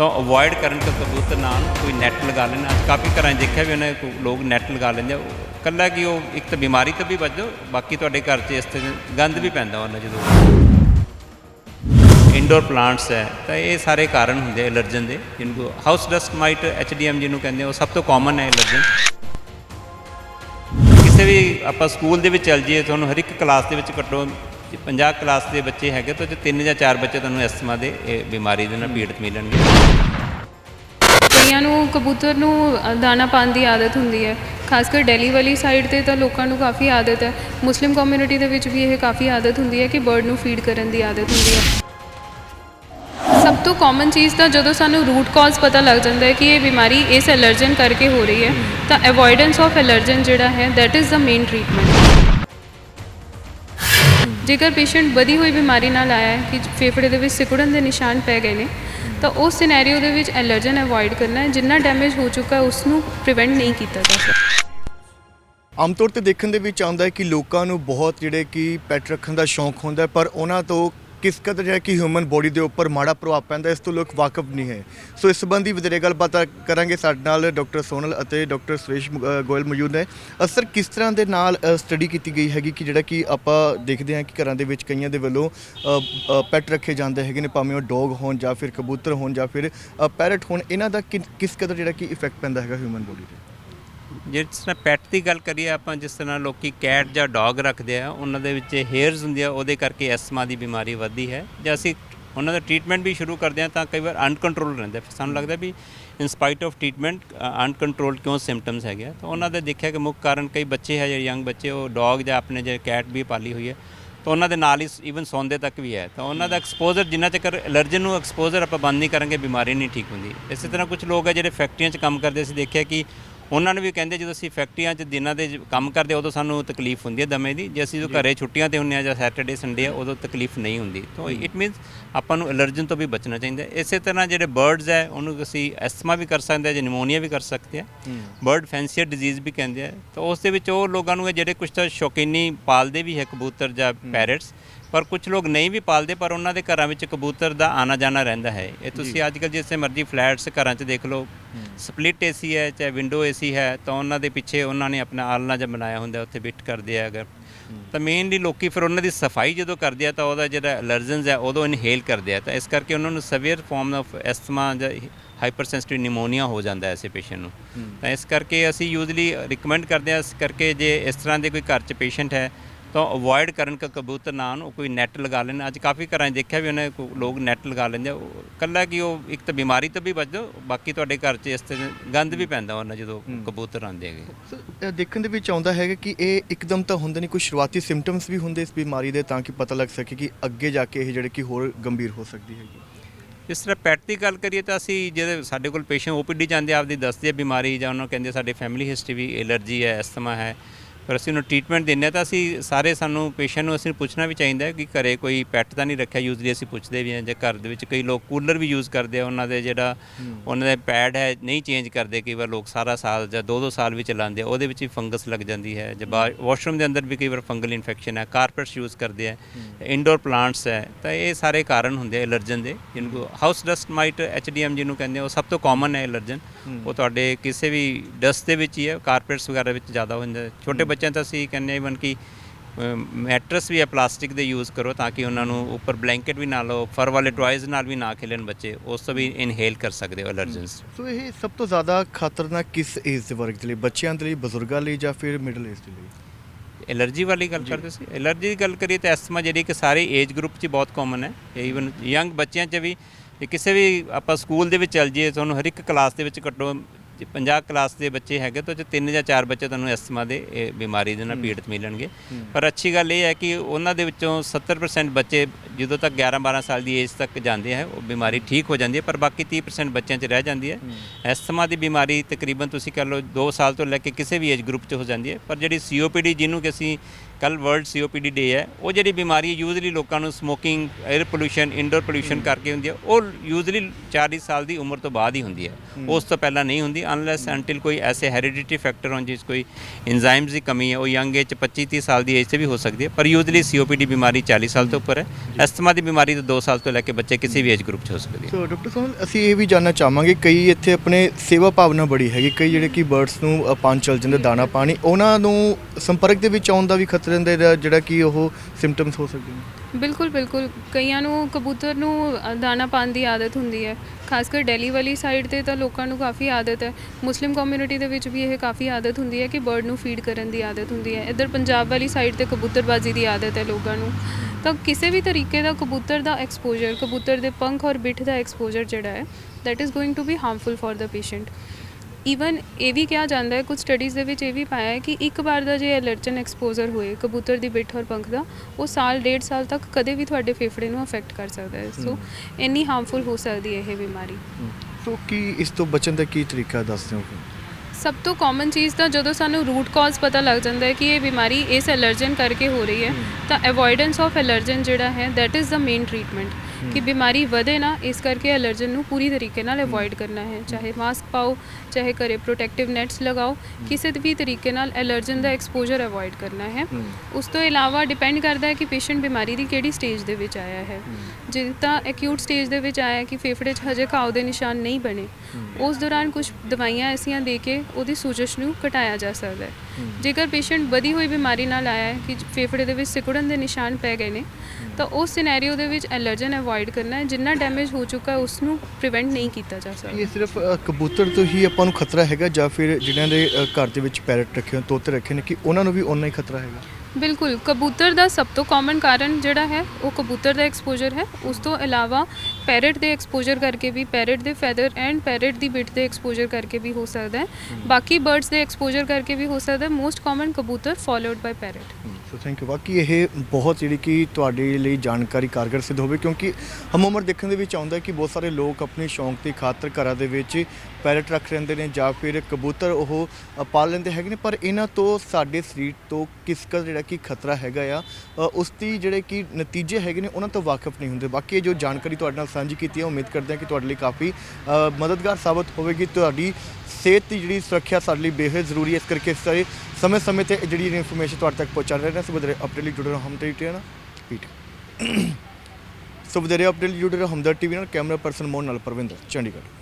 ਤਾਂ ਅਵੋਇਡ ਕਰਨ ਤੋਂ ਕਬੂਤਰ ਨਾਲ ਕੋਈ ਨੈਟ ਲਗਾ ਲੈਣਾ। ਅੱਜ ਕਾਫੀ ਘਰਾਂ 'ਚ ਦੇਖਿਆ ਵੀ ਉਹਨਾਂ ਕੋ- ਲੋਕ ਨੈਟ ਲਗਾ ਲੈਂਦੇ ਆ। ਉਹ ਕੱਲਾ ਕਿ ਉਹ ਇੱਕ ਤਾਂ ਬਿਮਾਰੀ ਤੋਂ ਵੀ ਬਚੋ ਬਾਕੀ ਤੁਹਾਡੇ ਘਰ 'ਚ ਇਸ ਤਰ੍ਹਾਂ ਗੰਦ ਵੀ ਪੈਂਦਾ ਉਹਨਾਂ ਜਦੋਂ। ਇਨਡੋਰ ਪਲਾਂਟਸ ਹੈ, ਤਾਂ ਇਹ ਸਾਰੇ ਕਾਰਨ ਹੁੰਦੇ ਐਲਰਜਨ ਦੇ, ਜਿਹਨੂੰ ਕੋ ਹਾਊਸ ਡਸਟ ਮਾਈਟ ਐਚਡੀਐਮ ਜਿਹਨੂੰ ਕਹਿੰਦੇ ਉਹ ਸਭ ਤੋਂ ਕਾਮਨ ਹੈ ਐਲਰਜਨ ਕਿਸੇ ਵੀ ਆਪਾਂ ਸਕੂਲ ਦੇ ਵਿੱਚ ਚੱਲ ਜਾਈਏ, ਤੁਹਾਨੂੰ ਹਰ ਇੱਕ ਕਲਾਸ ਦੇ ਵਿੱਚ ਘੱਟੋ 50 ਕਲਾਸ ਦੇ ਬੱਚੇ ਹੈਗੇ ਤਾਂ ਜੇ ਤਿੰਨ ਜਾਂ ਚਾਰ ਬੱਚੇ ਤੁਹਾਨੂੰ ਐਸਥਮਾ ਦੇ, ਇਹ ਬਿਮਾਰੀ ਦੇ ਨਾਲ ਪੀੜਤ ਮਿਲਣਗੇ। ਕਈਆਂ ਨੂੰ, ਕਬੂਤਰ ਨੂੰ ਦਾਣਾ ਪਾਉਣ ਦੀ ਆਦਤ ਹੁੰਦੀ ਹੈ। ਖਾਸ ਕਰ ਦਿੱਲੀ ਵਾਲੀ ਸਾਈਡ ਤੇ ਤਾਂ ਲੋਕਾਂ ਨੂੰ ਕਾਫੀ ਆਦਤ ਹੈ। ਮੁਸਲਿਮ ਕਮਿਊਨਿਟੀ ਦੇ ਵਿੱਚ ਵੀ ਇਹ ਕਾਫੀ ਆਦਤ ਹੁੰਦੀ ਹੈ ਕਿ ਬਰਡ ਨੂੰ ਫੀਡ ਕਰਨ ਦੀ ਆਦਤ ਹੁੰਦੀ ਹੈ। ਸਭ ਤੋਂ ਕਾਮਨ ਚੀਜ਼ ਤਾਂ ਜਦੋਂ ਸਾਨੂੰ ਰੂਟ ਕਾਜ਼ ਪਤਾ ਲੱਗ ਜਾਂਦਾ ਹੈ ਕਿ ਇਹ ਬਿਮਾਰੀ ਇਸ ਐਲਰਜਨ ਕਰਕੇ ਹੋ ਰਹੀ ਹੈ, ਤਾਂ ਅਵੋਇਡੈਂਸ ਆਫ ਐਲਰਜਨ ਜਿਹੜਾ ਹੈ, that is the main treatment ਜੇਕਰ ਪੇਸ਼ੈਂਟ ਵਧੀ ਹੋਈ ਬਿਮਾਰੀ ਨਾਲ ਆਇਆ ਹੈ ਕਿ ਫੇਫੜੇ ਦੇ ਵਿੱਚ ਸਿਕੜਨ ਦੇ ਨਿਸ਼ਾਨ ਪੈ ਗਏ ਨੇ, ਤਾਂ ਉਸ ਸਿਨੈਰੀਓ ਦੇ ਵਿੱਚ ਐਲਰਜਨ ਅਵੋਇਡ ਕਰਨਾ ਹੈ, ਜਿੰਨਾ ਡੈਮੇਜ ਹੋ ਚੁੱਕਾ ਹੈ ਉਸ ਨੂੰ ਪ੍ਰੀਵੈਂਟ ਨਹੀਂ ਕੀਤਾ ਜਾ ਸਕਦਾ। ਆਮ ਤੌਰ ਤੇ ਦੇਖਣ ਦੇ ਵਿੱਚ ਆਉਂਦਾ ਹੈ ਕਿ ਲੋਕਾਂ ਨੂੰ ਬਹੁਤ ਜਿਹੜੇ ਕਿ ਪੈਟ ਰੱਖਣ ਦਾ ਸ਼ੌਂਕ ਹੁੰਦਾ ਪਰ ਉਹਨਾਂ ਤੋਂ ਕਿਸ ਕਦਰ ਜਿਹੜਾ ਕਿ ਹਿਊਮਨ ਬੋਡੀ ਦੇ ਉੱਪਰ ਮਾੜਾ ਪ੍ਰਭਾਵ ਪੈਂਦਾ ਇਸ ਤੋਂ ਲੋਕ ਵਾਕਫ ਨਹੀਂ ਹੈ। ਸੋ ਇਸ ਸੰਬੰਧੀ ਵਧੇਰੇ ਗੱਲਬਾਤ ਕਰਾਂਗੇ ਸਾਡੇ ਨਾਲ ਡਾਕਟਰ ਸੋਨਲ ਅਤੇ ਡਾਕਟਰ ਸੁਰੇਸ਼ ਗੋਇਲ ਮੌਜੂਦ ਨੇ। ਅਸਰ ਕਿਸ ਤਰ੍ਹਾਂ ਦੇ ਨਾਲ ਸਟੱਡੀ ਕੀਤੀ ਗਈ ਹੈਗੀ ਕਿ ਜਿਹੜਾ ਕਿ ਆਪਾਂ ਦੇਖਦੇ ਹਾਂ ਕਿ ਘਰਾਂ ਦੇ ਵਿੱਚ ਕਈਆਂ ਦੇ ਵੱਲੋਂ ਪੈਟ ਰੱਖੇ ਜਾਂਦੇ ਹੈਗੇ ਨੇ, ਭਾਵੇਂ ਉਹ ਡੌਗ ਹੋਣ ਜਾਂ ਫਿਰ ਕਬੂਤਰ ਹੋਣ ਜਾਂ ਫਿਰ ਪੈਰਟ ਹੋਣ, ਇਹਨਾਂ ਦਾ ਕਿ- ਕਿਸ ਕਦਰ ਜਿਹੜਾ ਕਿ ਇਫੈਕਟ ਪੈਂਦਾ ਹੈਗਾ ਹਿਊਮਨ ਬੋਡੀ ਤੇ? ਜਿਸ ਤਰ੍ਹਾਂ ਪੈਟ ਦੀ ਗੱਲ ਕਰੀਏ ਆਪਾਂ ਜਿਸ ਤਰ੍ਹਾਂ ਲੋਕੀ ਕੈਟ ਜਾਂ ਡੌਗ ਰੱਖਦੇ ਆ ਉਹਨਾਂ ਦੇ ਵਿੱਚ ਹੇਅਰਸ ਹੁੰਦੇ ਆ ਉਹਦੇ ਕਰਕੇ ਐਸਮਾ ਦੀ ਬਿਮਾਰੀ ਵੱਧਦੀ ਹੈ। ਜੇ ਅਸੀਂ ਉਹਨਾਂ ਦਾ ਟ੍ਰੀਟਮੈਂਟ ਵੀ ਸ਼ੁਰੂ ਕਰਦੇ ਆ ਤਾਂ ਕਈ ਵਾਰ ਅਨਕੰਟਰੋਲ ਰਹਿੰਦਾ ਫਿਰ ਸਾਨੂੰ ਲੱਗਦਾ ਵੀ in spite of treatment uncontrol ਕਿਉਂ ਸਿੰਪਟਮਸ ਹੈਗੇ ਆ? ਤਾਂ ਉਹਨਾਂ ਦੇ ਦੇਖਿਆ ਕਿ ਮੁੱਖ ਕਾਰਨ ਕਈ ਬੱਚੇ ਹੈ ਜਿਹੜੇ ਯੰਗ ਬੱਚੇ ਉਹ ਡੌਗ ਜਾਂ ਆਪਣੇ ਜਿਹੜੇ ਕੈਟ ਵੀ ਪਾਲੀ ਹੋਈ ਹੈ ਤਾਂ ਉਹਨਾਂ ਦੇ ਨਾਲ ਹੀ ਈਵਨ ਸੌਂਦੇ ਤੱਕ ਵੀ ਹੈ। ਤਾਂ ਉਹਨਾਂ ਦਾ ਐਕਸਪੋਜ਼ਰ ਜਿੰਨਾ ਚੱਕਰ ਐਲਰਜਨ ਨੂੰ ਐਕਸਪੋਜ਼ਰ ਆਪਾਂ ਬੰਦ ਨਹੀਂ ਕਰਾਂਗੇ ਬਿਮਾਰੀ ਨਹੀਂ ਠੀਕ ਹੁੰਦੀ। ਇਸੇ ਤਰ੍ਹਾਂ ਕੁਝ ਲੋਕ ਹੈ ਜਿਹੜੇ ਫੈਕਟਰੀਆਂ 'ਚ ਕੰਮ ਕਰਦੇ ਸੀ ਦੇਖਿਆ ਕਿ ਉਹਨਾਂ ਨੂੰ ਵੀ ਕਹਿੰਦੇ ਜਦੋਂ ਅਸੀਂ ਫੈਕਟਰੀਆਂ 'ਚ ਦਿਨਾਂ ਦੇ ਕੰਮ ਕਰਦੇ ਉਦੋਂ ਸਾਨੂੰ ਤਕਲੀਫ ਹੁੰਦੀ ਹੈ ਦਮੇ ਦੀ। ਜੇ ਅਸੀਂ ਜੋ ਘਰੇ ਛੁੱਟੀਆਂ ਤੇ ਹੁੰਨੇ ਆ ਜਾਂ ਸੈਟਰਡੇ ਸੰਡੇ ਆ ਉਦੋਂ ਤਕਲੀਫ ਨਹੀਂ ਹੁੰਦੀ। ਤਾਂ ਇਟ ਮੀਨਸ ਆਪਾਂ ਨੂੰ ਐਲਰਜਨ ਤੋਂ ਵੀ ਬਚਣਾ ਚਾਹੀਦਾ। ਇਸੇ ਤਰ੍ਹਾਂ ਜਿਹੜੇ ਬਰਡਸ ਹੈ ਉਹਨੂੰ ਅਸੀਂ ਐਸਥਮਾ ਵੀ ਕਰ ਸਕਦੇ ਆ ਜਾਂ ਨਿਮੋਨੀਆ ਵੀ ਕਰ ਸਕਦੇ ਆ ਬਰਡ ਫੈਂਸੀਅਰ ਡਿਜ਼ੀਜ਼ ਵੀ ਕਹਿੰਦੇ ਆ। ਤਾਂ ਉਸ ਦੇ ਵਿੱਚ ਉਹ ਲੋਕਾਂ ਨੂੰ ਜਿਹੜੇ ਕੁਝ ਤਾਂ ਸ਼ੌਕੀਨੀ ਪਾਲਦੇ ਵੀ ਹੈ ਕਬੂਤਰ ਜਾਂ ਪੈਰਟਸ ਪਰ ਕੁਝ ਲੋਕ ਨਹੀਂ ਵੀ ਪਾਲਦੇ ਪਰ ਉਹਨਾਂ ਦੇ ਘਰਾਂ ਵਿੱਚ ਕਬੂਤਰ ਦਾ ਆਣਾ ਜਾਣਾ ਰਹਿੰਦਾ ਹੈ। ਇਹ ਤੁਸੀਂ ਅੱਜ ਕੱਲ੍ਹ ਜਿਸੇ ਮਰਜ਼ੀ ਫਲੈਟਸ ਘਰਾਂ 'ਚ ਦੇਖ ਲਓ ਸਪਲਿਟ ਏਸੀ ਹੈ ਚਾਹੇ ਵਿੰਡੋ ਏਸੀ ਹੈ ਤਾਂ ਉਹਨਾਂ ਦੇ ਪਿੱਛੇ ਉਹਨਾਂ ਨੇ ਆਪਣਾ ਆਲਣਾ ਜਿਹਾ ਬਣਾਇਆ ਹੁੰਦਾ ਉੱਥੇ ਬਿੱਟ ਕਰਦੇ ਆ ਅਗਰ। ਤਾਂ ਮੇਨਲੀ ਲੋਕੀ ਫਿਰ ਉਹਨਾਂ ਦੀ ਸਫ਼ਾਈ ਜਦੋਂ ਕਰਦੇ ਆ ਤਾਂ ਉਹਦਾ ਜਿਹੜਾ ਅਲਰਜਨਸ ਹੈ ਉਦੋਂ ਇਨਹੇਲ ਕਰਦੇ ਆ। ਤਾਂ ਇਸ ਕਰਕੇ ਉਹਨਾਂ ਨੂੰ ਸਵੀਅਰ ਫਾਰਮ ਆਫ ਐਸਥਮਾ ਜਾਂ ਹਾਈਪਰਸੈਂਸਿਟਿਵ ਨਿਮੋਨੀਆ ਹੋ ਜਾਂਦਾ ਐਸੇ ਪੇਸ਼ੈਂਟ ਨੂੰ। ਤਾਂ ਇਸ ਕਰਕੇ ਅਸੀਂ ਯੂਜ਼ਲੀ ਰਿਕਮੈਂਡ ਕਰਦੇ ਹਾਂ ਇਸ ਕਰਕੇ ਜੇ ਇਸ ਤਰ੍ਹਾਂ ਦੇ ਕੋਈ ਘਰ 'ਚ ਪੇਸ਼ੈਂਟ ਹੈ ਤਾਂ ਅਵੋਇਡ ਕਰਨ ਕਿ ਕਬੂਤਰ ਨਾ ਆਉਣ ਉਹ ਕੋਈ ਨੈਟ ਲਗਾ ਲੈਣ। ਅੱਜ ਕਾਫੀ ਘਰਾਂ 'ਚ ਦੇਖਿਆ ਵੀ ਉਹਨੇ ਲੋਕ ਨੈਟ ਲਗਾ ਲੈਂਦੇ ਕੱਲਾ ਕਿ ਉਹ ਇੱਕ ਤਾਂ ਬਿਮਾਰੀ ਤੋਂ ਵੀ ਬਚੋ ਬਾਕੀ ਤੁਹਾਡੇ ਘਰ 'ਚ ਇਸ ਤਰ੍ਹਾਂ ਗੰਦ ਵੀ ਪੈਂਦਾ ਉਹਨਾਂ ਜਦੋਂ ਕਬੂਤਰ ਆਉਂਦੇ ਹੈਗੇ। ਦੇਖਣ ਦੇ ਵਿੱਚ ਆਉਂਦਾ ਹੈਗਾ ਕਿ ਇਹ ਇੱਕਦਮ ਤਾਂ ਹੁੰਦਾ ਨਹੀਂ ਕੋਈ ਸ਼ੁਰੂਆਤੀ ਸਿੰਪਟਮਸ ਵੀ ਹੁੰਦੇ ਇਸ ਬਿਮਾਰੀ ਦੇ ਤਾਂ ਕਿ ਪਤਾ ਲੱਗ ਸਕੇ ਕਿ ਅੱਗੇ ਜਾ ਕੇ ਇਹ ਜਿਹੜੇ ਕਿ ਹੋਰ ਗੰਭੀਰ ਹੋ ਸਕਦੀ ਹੈਗੀ। ਇਸ ਤਰ੍ਹਾਂ ਪੈਟ ਦੀ ਗੱਲ ਕਰੀਏ ਤਾਂ ਅਸੀਂ ਜਿਹੜੇ ਸਾਡੇ ਕੋਲ ਪੇਸ਼ੈਂਟ ਓਪੀਡੀ ਜਾਂਦੇ ਆਪਦੀ ਦੱਸਦੇ ਆ ਬਿਮਾਰੀ ਜਾਂ ਉਹਨਾਂ ਕਹਿੰਦੇ ਸਾਡੇ ਫੈਮਿਲੀ ਹਿਸਟਰੀ ਵੀ ਐਲਰਜੀ ਹੈ ਐਸਥਮਾ ਹੈ। ਪਰ ਅਸੀਂ ਉਹਨੂੰ ਟ੍ਰੀਟਮੈਂਟ ਦਿੰਦੇ ਹਾਂ ਤਾਂ ਅਸੀਂ ਸਾਰੇ ਸਾਨੂੰ ਪੇਸ਼ੈਂਟ ਨੂੰ ਅਸੀਂ ਪੁੱਛਣਾ ਵੀ ਚਾਹੀਦਾ ਹੈ ਕਿ ਘਰੇ ਕੋਈ ਪੈਟ ਤਾਂ ਨਹੀਂ ਰੱਖਿਆ ਯੂਜ਼ਲੀ ਅਸੀਂ ਪੁੱਛਦੇ ਵੀ ਹਾਂ ਜੇ ਘਰ ਦੇ ਵਿੱਚ ਕਈ ਲੋਕ ਕੂਲਰ ਵੀ ਯੂਜ਼ ਕਰਦੇ ਆ ਉਹਨਾਂ ਦੇ ਜਿਹੜਾ ਉਹਨਾਂ ਦੇ ਪੈਡ ਹੈ ਨਹੀਂ ਚੇਂਜ ਕਰਦੇ ਕਈ ਵਾਰ ਲੋਕ ਸਾਰਾ ਸਾਲ ਜਾਂ ਦੋ ਦੋ ਸਾਲ ਵੀ ਚਲਾਉਂਦੇ ਆ ਉਹਦੇ ਵਿੱਚ ਵੀ ਫੰਗਸ ਲੱਗ ਜਾਂਦੀ ਹੈ ਜੇ ਵਾਸ਼ਰੂਮ ਦੇ ਅੰਦਰ ਵੀ ਕਈ ਵਾਰ ਫੰਗਲ ਇਨਫੈਕਸ਼ਨ ਹੈ ਕਾਰਪੈਟਸ ਯੂਜ਼ ਕਰਦੇ ਆ ਇੰਡੋਰ ਪਲਾਂਟਸ ਹੈ ਤਾਂ ਇਹ ਸਾਰੇ ਕਾਰਨ ਹੁੰਦੇ ਆ ਐਲਰਜਨ ਦੇ ਜਿਹਨੂੰ ਕੋ ਹਾਊਸ ਡਸਟ ਮਾਈਟ ਐਚਡੀਐਮ ਜਿਹਨੂੰ ਕਹਿੰਦੇ ਆ ਉਹ ਸਭ ਤੋਂ ਕਾਮਨ ਹੈ ਐਲਰਜਨ ਉਹ ਤੁਹਾਡੇ ਕਿਸੇ ਵੀ ਡਸਟ ਦੇ ਵਿੱਚ ਹੀ ਹੈ ਕਾਰਪੈਟਸ ਵਗੈਰਾ ਵਿੱਚ ਜ਼ਿਆਦਾ ਹੋ ਜਾਂਦਾ। ਛੋਟੇ ਬੱਚਿਆਂ ਤਾਂ ਅਸੀਂ ਕਹਿੰਦੇ ਇਵਨ ਕਿ ਮੈਟਰਸ ਵੀ ਹੈ ਪਲਾਸਟਿਕ ਦੇ ਯੂਜ਼ ਕਰੋ ਤਾਂ ਕਿ ਉਹਨਾਂ ਨੂੰ ਉੱਪਰ ਬਲੈਂਕਟ ਵੀ ਨਾ ਲਓ ਫਰ ਵਾਲੇ ਟੌਇਜ਼ ਨਾਲ ਵੀ ਨਾ ਖੇਲਣ ਬੱਚੇ ਉਸ ਤੋਂ ਵੀ ਇਨਹੇਲ ਕਰ ਸਕਦੇ ਹੋ ਐਲਰਜਨਸ ਸੋ ਇਹ ਸਭ ਤੋਂ ਜ਼ਿਆਦਾ ਖਤਰਨਾਕ ਕਿਸ ਏਜ ਦੇ ਵਰਗ ਦੇ ਲਈ? ਬੱਚਿਆਂ ਦੇ ਲਈ ਬਜ਼ੁਰਗਾਂ ਲਈ ਜਾਂ ਫਿਰ ਮਿਡਲ ਏਜ ਦੇ ਲਈ? ਐਲਰਜੀ ਵਾਲੀ ਗੱਲ ਕਰਦੇ ਸੀ? ਐਲਰਜੀ ਦੀ ਗੱਲ ਕਰੀਏ ਤਾਂ ਐਸਥਮਾ ਜਿਹੜੀ ਕਿ ਸਾਰੇ ਏਜ ਗਰੁੱਪ 'ਚ ਬਹੁਤ ਕਾਮਨ ਹੈ। ਈਵਨ ਯੰਗ ਬੱਚਿਆਂ 'ਚ ਵੀ ਕਿਸੇ ਵੀ ਆਪਾਂ ਸਕੂਲ ਦੇ ਵਿੱਚ ਚੱਲ ਜਾਈਏ ਤੁਹਾਨੂੰ ਹਰ ਇੱਕ ਕਲਾਸ ਦੇ ਵਿੱਚ ਘੱਟੋ 50 ਕਲਾਸ ਦੇ ਬੱਚੇ ਹੈਗੇ ਤਾਂ ਉਹ 'ਚ ਤਿੰਨ ਜਾਂ ਚਾਰ ਬੱਚੇ ਤੁਹਾਨੂੰ ਐਸਥਮਾ ਦੇ ਇਹ ਬਿਮਾਰੀ ਦੇ ਨਾਲ ਪੀੜਤ ਮਿਲਣਗੇ। ਪਰ ਅੱਛੀ ਗੱਲ ਇਹ ਹੈ ਕਿ ਉਹਨਾਂ ਦੇ ਵਿੱਚੋਂ 70% ਬੱਚੇ ਜਦੋਂ ਤੱਕ 11 12 ਸਾਲ ਦੀ ਏਜ ਤੱਕ ਜਾਂਦੇ ਹੈ ਉਹ ਬਿਮਾਰੀ ਠੀਕ ਹੋ ਜਾਂਦੀ ਹੈ ਪਰ ਬਾਕੀ 30% ਬੱਚਿਆਂ 'ਚ ਰਹਿ ਜਾਂਦੀ ਹੈ। ਐਸਥਮਾ ਦੀ ਬਿਮਾਰੀ ਤਕਰੀਬਨ ਤੁਸੀਂ ਕਹ ਲਓ 2 ਸਾਲ ਤੋਂ ਲੈ ਕੇ ਕਿਸੇ ਵੀ ਏਜ ਗਰੁੱਪ 'ਚ ਹੋ ਜਾਂਦੀ ਹੈ। ਪਰ ਜਿਹੜੀ ਸੀਓਪੀਡੀ ਜਿਹਨੂੰ ਕਿ ਅਸੀਂ ਕੱਲ ਵਰਲਡ ਸੀਓਪੀਡੀ ਡੇ ਹੈ ਉਹ ਜਿਹੜੀ ਬਿਮਾਰੀ ਯੂਜ਼ਲੀ ਲੋਕਾਂ ਨੂੰ smoking air pollution indoor pollution ਕਰਕੇ ਹੁੰਦੀ ਹੈ ਉਹ ਯੂਜ਼ਲੀ 40 ਸਾਲ ਦੀ ਉਮਰ ਤੋਂ ਬਾਅਦ ਹੀ ਹੁੰਦੀ ਹੈ। ਉਸ ਤੋਂ ਪਹਿਲਾਂ ਨਹੀਂ ਹੁੰਦੀ ਅਨਲੈਸ ਅੰਟਿਲ ਕੋਈ ਐਸੇ ਹੈਰੀਡਿਟੀ ਫੈਕਟਰ ਹੋਣ ਜਿਸ ਕੋਈ ਐਂਜ਼ਾਈਮਸ ਦੀ ਕਮੀ ਹੈ ਉਹ ਯੰਗ ਏਜ 'ਚ 25 30 ਸਾਲ ਦੀ ਏਜ 'ਤੇ ਵੀ ਹੋ ਸਕਦੀ ਹੈ ਪਰ ਯੂਜ਼ਲੀ ਸੀਓਪੀਡੀ ਬਿਮਾਰੀ 40 ਸਾਲ ਤੋਂ ਉੱਪਰ ਹੈ। ਅਸਥਮਾ ਦੀ ਬਿਮਾਰੀ ਤਾਂ 2 ਸਾਲ ਤੋਂ ਲੈ ਕੇ ਬੱਚੇ ਕਿਸੇ ਵੀ ਏਜ ਗਰੁੱਪ 'ਚ ਹੋ ਸਕਦੀ ਹੈ। ਸੋ ਡਾਕਟਰ ਸੋਹਲ ਅਸੀਂ ਇਹ ਵੀ ਜਾਨਣਾ ਚਾਹਾਂਗੇ ਕਈ ਇੱਥੇ ਆਪਣੇ ਸੇਵਾ ਭਾਵਨਾ ਬੜੀ ਹੈਗੀ ਕਈ ਜਿਹੜੇ ਕਿ ਬਰਡਸ ਨੂੰ ਪਾਣ ਚਲ ਜਾਂਦੇ ਦਾਣਾ ਪਾਣੀ ਉਹਨਾਂ ਨੂੰ ਸੰਪਰਕ ਦੇ ਵਿੱਚ ਆਉਣ ਦਾ ਵੀ ਖਤਰਾ ਹੁੰਦਾ ਹੈ ਜਿਹੜਾ ਕਿ ਉਹ ਸਿੰਪਟਮਸ ਹੋ ਸਕਦੇ ਨੇ? ਬਿਲਕੁਲ ਬਿਲਕੁਲ। ਕਈਆਂ ਨੂੰ ਕਬੂਤਰ ਨੂੰ ਦਾਣਾ ਪਾਣ ਦੀ ਆਦਤ ਹੁੰਦੀ ਹੈ। ਖਾਸ ਕਰ ਦਿੱਲੀ ਵਾਲੀ ਸਾਈਡ ਤੇ ਤਾਂ ਲੋਕਾਂ ਨੂੰ ਕਾਫੀ ਆਦਤ ਹੈ। ਮੁਸਲਿਮ ਕਮਿਊਨਿਟੀ ਦੇ ਵਿੱਚ ਵੀ ਇਹ ਕਾਫੀ ਆਦਤ ਹੁੰਦੀ ਹੈ ਕਿ ਬਰਡ ਨੂੰ ਫੀਡ ਕਰਨ ਦੀ ਆਦਤ ਹੁੰਦੀ ਹੈ। ਇੱਧਰ ਪੰਜਾਬ ਵਾਲੀ ਸਾਈਡ ਤੇ ਕਬੂਤਰਬਾਜ਼ੀ ਦੀ ਆਦਤ ਹੈ ਲੋਕਾਂ ਨੂੰ। ਤਾਂ ਕਿਸੇ ਵੀ ਤਰੀਕੇ ਦਾ ਕਬੂਤਰ ਦਾ ਐਕਸਪੋਜ਼ਰ ਕਬੂਤਰ ਦੇ ਪੰਖ ਔਰ ਬਿੱਠ ਦਾ ਐਕਸਪੋਜ਼ਰ ਜਿਹੜਾ ਹੈ, that is going to be harmful for the patient. Even ਇਹ ਵੀ ਕਿਹਾ ਜਾਂਦਾ ਹੈ ਕੁਝ ਸਟੱਡੀਜ਼ ਦੇ ਵਿੱਚ ਇਹ ਵੀ ਪਾਇਆ ਹੈ ਕਿ ਇੱਕ ਵਾਰ ਦਾ ਜੇ ਐਲਰਜਨ ਐਕਸਪੋਜ਼ਰ ਹੋਏ ਕਬੂਤਰ ਦੀ ਬਿੱਠ ਔਰ ਪੰਖ ਦਾ ਉਹ ਸਾਲ ਡੇਢ ਸਾਲ ਤੱਕ ਕਦੇ ਵੀ ਤੁਹਾਡੇ ਫੇਫੜੇ ਨੂੰ ਅਫੈਕਟ ਕਰ ਸਕਦਾ ਹੈ। ਸੋ ਇੰਨੀ ਹਾਰਮਫੁਲ ਹੋ ਸਕਦੀ ਹੈ ਇਹ ਬਿਮਾਰੀ। ਸੋ ਕੀ ਇਸ ਤੋਂ ਬਚਣ ਦਾ ਕੀ ਤਰੀਕਾ ਦੱਸਦੇ ਹੋ? ਸਭ ਤੋਂ ਕਾਮਨ ਚੀਜ਼ ਤਾਂ ਜਦੋਂ ਸਾਨੂੰ ਰੂਟ ਕਾਜ਼ ਪਤਾ ਲੱਗ ਜਾਂਦਾ ਹੈ ਕਿ ਇਹ ਬਿਮਾਰੀ ਇਸ ਐਲਰਜਨ ਕਰਕੇ ਹੋ ਰਹੀ ਹੈ ਤਾਂ ਅਵੋਇਡੈਂਸ ਆਫ ਐਲਰਜਨ ਜਿਹੜਾ ਹੈ that is the main treatment ਕਿ ਬਿਮਾਰੀ ਵਧੇ ਨਾ ਇਸ ਕਰਕੇ ਐਲਰਜਨ ਨੂੰ ਪੂਰੀ ਤਰੀਕੇ ਨਾਲ ਅਵੋਇਡ ਕਰਨਾ ਹੈ। ਚਾਹੇ ਮਾਸਕ ਪਾਓ ਚਾਹੇ ਘਰੇ ਪ੍ਰੋਟੈਕਟਿਵ ਨੈਟਸ ਲਗਾਓ ਕਿਸੇ ਵੀ ਤਰੀਕੇ ਨਾਲ ਐਲਰਜਨ ਦਾ ਐਕਸਪੋਜ਼ਰ ਅਵੋਇਡ ਕਰਨਾ ਹੈ। ਉਸ ਤੋਂ ਇਲਾਵਾ ਡਿਪੈਂਡ ਕਰਦਾ ਹੈ ਕਿ ਪੇਸ਼ੈਂਟ ਬਿਮਾਰੀ ਦੀ ਕਿਹੜੀ ਸਟੇਜ ਦੇ ਵਿੱਚ ਆਇਆ ਹੈ। ਜੇ ਤਾਂ ਐਕਿਊਟ ਸਟੇਜ ਦੇ ਵਿੱਚ ਆਇਆ ਕਿ ਫੇਫੜੇ 'ਚ ਹਜੇ ਘਾਉ ਦੇ ਨਿਸ਼ਾਨ ਨਹੀਂ ਬਣੇ ਉਸ ਦੌਰਾਨ ਕੁਝ ਦਵਾਈਆਂ ਐਸੀਆਂ ਦੇ ਕੇ ਉਹਦੀ ਸੋਜਸ਼ ਨੂੰ ਘਟਾਇਆ ਜਾ ਸਕਦਾ ਹੈ। ਜੇਕਰ ਪੇਸ਼ੈਂਟ ਵਧੀ ਹੋਈ ਬਿਮਾਰੀ ਨਾਲ ਆਇਆ ਹੈ ਕਿ ਫੇਫੜੇ ਦੇ ਵਿੱਚ ਸਿकुड़ਨ ਦੇ ਨਿਸ਼ਾਨ ਪੈ ਗਏ ਨੇ ਤਾਂ ਉਸ ਸਿਨੈਰੀਓ ਦੇ ਵਿੱਚ ਐਲਰਜਨ ਅਵੋਇਡ ਕਰਨਾ ਹੈ ਜਿੰਨਾ ਡੈਮੇਜ ਹੋ ਚੁੱਕਾ ਉਸ ਨੂੰ ਪ੍ਰੀਵੈਂਟ ਨਹੀਂ ਕੀਤਾ ਜਾ ਸਕਦਾ। ਇਹ ਸਿਰਫ ਕਬੂਤਰ ਤੋਂ ਹੀ ਆਪਾਂ ਨੂੰ ਖਤਰਾ ਹੈਗਾ ਜਾਂ ਫਿਰ ਜਿਨ੍ਹਾਂ ਦੇ ਘਰ ਦੇ ਵਿੱਚ ਪੈਰਟ ਰੱਖੇ ਹੋਣ ਤੋਤੇ ਰੱਖੇ ਨੇ ਕਿ ਉਹਨਾਂ ਨੂੰ ਵੀ ਓਨਾ ਹੀ ਖਤਰਾ ਹੈਗਾ? ਬਿਲਕੁਲ ਕਬੂਤਰ ਦਾ ਸਭ ਤੋਂ ਕਾਮਨ ਕਾਰਨ ਜਿਹੜਾ ਹੈ ਉਹ ਕਬੂਤਰ ਦਾ ਐਕਸਪੋਜ਼ਰ ਹੈ। ਉਸ ਤੋਂ ਇਲਾਵਾ ਪੈਰਟ ਦੇ ਐਕਸਪੋਜ਼ਰ ਕਰਕੇ ਵੀ ਪੈਰਟ ਦੇ ਫੈਦਰ ਐਂਡ ਪੈਰਟ ਦੀ ਬਿਟ ਦੇ ਐਕਸਪੋਜ਼ਰ ਕਰਕੇ ਵੀ ਹੋ ਸਕਦਾ ਹੈ। ਬਾਕੀ ਬਰਡਸ ਦੇ ਐਕਸਪੋਜ਼ਰ ਕਰਕੇ ਵੀ ਹੋ ਸਕਦਾ ਹੈ। ਮੋਸਟ ਕਾਮਨ ਕਬੂਤਰ followed by parrot so thank you ਬਾਕੀ ਇਹ ਬਹੁਤ ਜਿਹੜੀ ਕਿ ਤੁਹਾਡੇ ਲਈ ਜਾਣਕਾਰੀ ਕਾਰਗਰ ਸਿੱਧ ਹੋਵੇ ਕਿਉਂਕਿ ਹਮ ਉਮਰ ਦੇਖਣ ਦੇ ਵਿੱਚ ਆਉਂਦਾ ਕਿ ਬਹੁਤ ਸਾਰੇ ਲੋਕ ਆਪਣੇ ਸ਼ੌਂਕ ਦੀ ਖਾਤਰ ਘਰਾਂ ਦੇ ਵਿੱਚ ਪੈਰਟ ਰੱਖ ਲੈਂਦੇ ਨੇ ਜਾਂ ਫਿਰ ਕਬੂਤਰ ਉਹ ਪਾਲ ਲੈਂਦੇ ਹੈਗੇ ਨੇ ਪਰ ਇਹਨਾਂ ਤੋਂ ਸਾਡੇ ਸਰੀਰ ਤੋਂ ਕਿਸ ਕਦਰ ਜਿਹੜਾ ਕਿ ਖਤਰਾ ਹੈਗਾ ਆ ਅ, ਉਸ ਦੀ ਜਿਹੜੇ ਕਿ ਨਤੀਜੇ ਹੈਗੇ ਨੇ ਉਹਨਾਂ ਤੋਂ ਵਾਕਿਫ ਨਹੀਂ ਹੁੰਦੇ। ਬਾਕੀ ਇਹ ਜੋ ਜਾਣਕਾਰੀ ਤੁਹਾਡੇ ਨਾਲ ਸਾਂਝੀ ਕੀਤੀ ਹੈ ਉਮੀਦ ਕਰਦੇ ਹਾਂ ਕਿ ਤੁਹਾਡੇ ਲਈ ਕਾਫੀ ਮਦਦਗਾਰ ਸਾਬਤ ਹੋਵੇਗੀ। ਤੁਹਾਡੀ ਸਿਹਤ ਦੀ ਜਿਹੜੀ ਸੁਰੱਖਿਆ ਸਾਡੇ ਲਈ ਬੇਹੱਦ ਜ਼ਰੂਰੀ ਹੈ। ਇਸ ਕਰਕੇ ਇਸ ਸਾਰੇ ਸਮੇਂ-ਸਮੇਂ ਤੇ ਜਿਹੜੀ ਇਨਫੋਰਮੇਸ਼ਨ ਤੁਹਾਡੇ ਤੱਕ ਪਹੁੰਚਾ ਰਹੇ ਨੇ ਸੋ ਵਧੇਰੇ ਅਪਡੇਟ ਲਈ ਜੁੜੇ ਰਹੋ ਹਮ ਟੀਵੀ ਨਾਲ ਪੀਟ। ਸੋ ਵਧੇਰੇ ਅਪਡੇਟ ਲਈ ਜੁੜੇ ਰਹੋ ਹਮਦਰ ਟੀਵੀ ਨਾਲ ਕੈਮਰਾ ਪਰਸਨ ਮੋਹਨ ਨਾਲ ਪਰਵਿੰਦਰ ਚੰਡੀਗੜ੍ਹ।